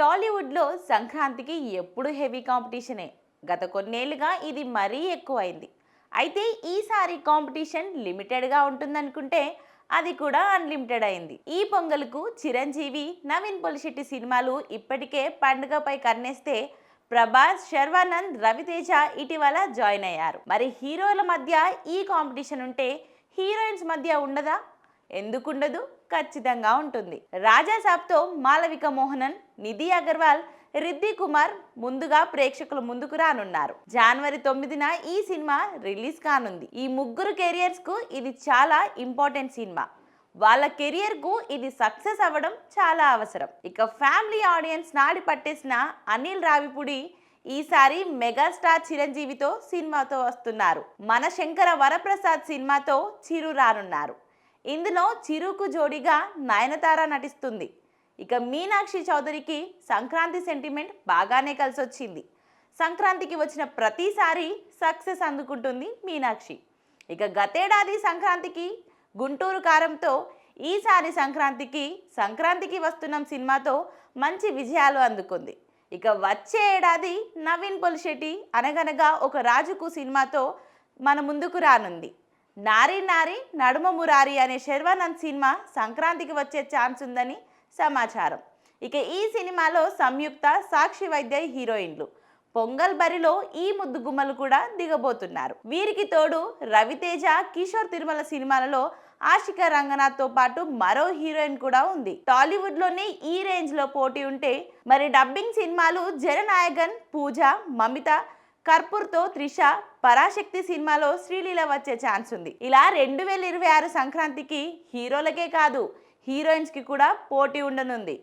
టాలీవుడ్లో సంక్రాంతికి ఎప్పుడు హెవీ కాంపిటీషనే. గత కొన్నేళ్ళుగా ఇది మరీ ఎక్కువైంది. అయితే ఈసారి కాంపిటీషన్ లిమిటెడ్గా ఉంటుందనుకుంటే అది కూడా అన్లిమిటెడ్ అయింది. ఈ పొంగల్కు చిరంజీవి నవీన్ పొలిశెట్టి సినిమాలు ఇప్పటికే పండుగపై కన్నేస్తే ప్రభాస్ శర్వానంద్ రవితేజ ఇటీవల జాయిన్ అయ్యారు. మరి హీరోల మధ్య ఈ కాంపిటీషన్ ఉంటే హీరోయిన్స్ మధ్య ఉండదా? ఎందుకుండదు? ఖచ్చితంగా ఉంటుంది. రాజాసాబ్తో మాలవిక మోహనన్ నిధి అగర్వాల్ రిద్ది కుమార్ ముందుగా ప్రేక్షకుల ముందుకు రానున్నారు. జనవరి తొమ్మిదిన ఈ సినిమా రిలీజ్ కానుంది. ఈ ముగ్గురు కెరియర్స్కు ఇది చాలా ఇంపార్టెంట్ సినిమా. వాళ్ళ కెరియర్కు ఇది సక్సెస్ అవ్వడం చాలా అవసరం. ఇక ఫ్యామిలీ ఆడియన్స్ నాడి పట్టేసిన అనిల్ రావిపూడి ఈసారి మెగాస్టార్ చిరంజీవితో సినిమాతో వస్తున్నారు. మన శంకర వరప్రసాద్ సినిమాతో చిరు రానున్నారు. ఇందులో చిరుకు జోడిగా నయనతార నటిస్తుంది. ఇక మీనాక్షి చౌదరికి సంక్రాంతి సెంటిమెంట్ బాగానే కలిసి వచ్చింది సంక్రాంతికి వచ్చిన ప్రతిసారి సక్సెస్ అందుకుంటుంది మీనాక్షి. ఇక గతేడాది సంక్రాంతికి గుంటూరు కారంతో ఈసారి సంక్రాంతికి సంక్రాంతికి వస్తున్నాం సినిమాతో మంచి విజయాలు అందుకుంది. ఇక వచ్చే ఏడాది నవీన్ పొలిశెట్టి అనగనగా ఒక రాజుకు సినిమాతో మన ముందుకు రానుంది. నారి నారి నడుమ మురారి అనే శర్వానంద్ సినిమా సంక్రాంతికి వచ్చే ఛాన్స్ ఉందని సమాచారం. ఇక ఈ సినిమాలో సంయుక్త సాక్షి వైద్య హీరోయిన్లు. పొంగల్ బరిలో ఈ ముద్దు గుమ్మలు కూడా దిగబోతున్నారు. వీరికి తోడు రవితేజ కిషోర్ తిరుమల సినిమాలలో ఆశిక రంగనాథ్తో పాటు మరో హీరోయిన్ కూడా ఉంది. టాలీవుడ్లోనే ఈ రేంజ్లో పోటీ ఉంటే మరి డబ్బింగ్ సినిమాలు జననాయకన్ పూజ మమిత కర్పూర్తో త్రిష పరాశక్తి సినిమాలో శ్రీలీల వచ్చే ఛాన్స్ ఉంది. ఇలా రెండు వేల ఇరవై ఆరు సంక్రాంతికి హీరోలకే కాదు హీరోయిన్స్కి కూడా పోటీ ఉండనుంది.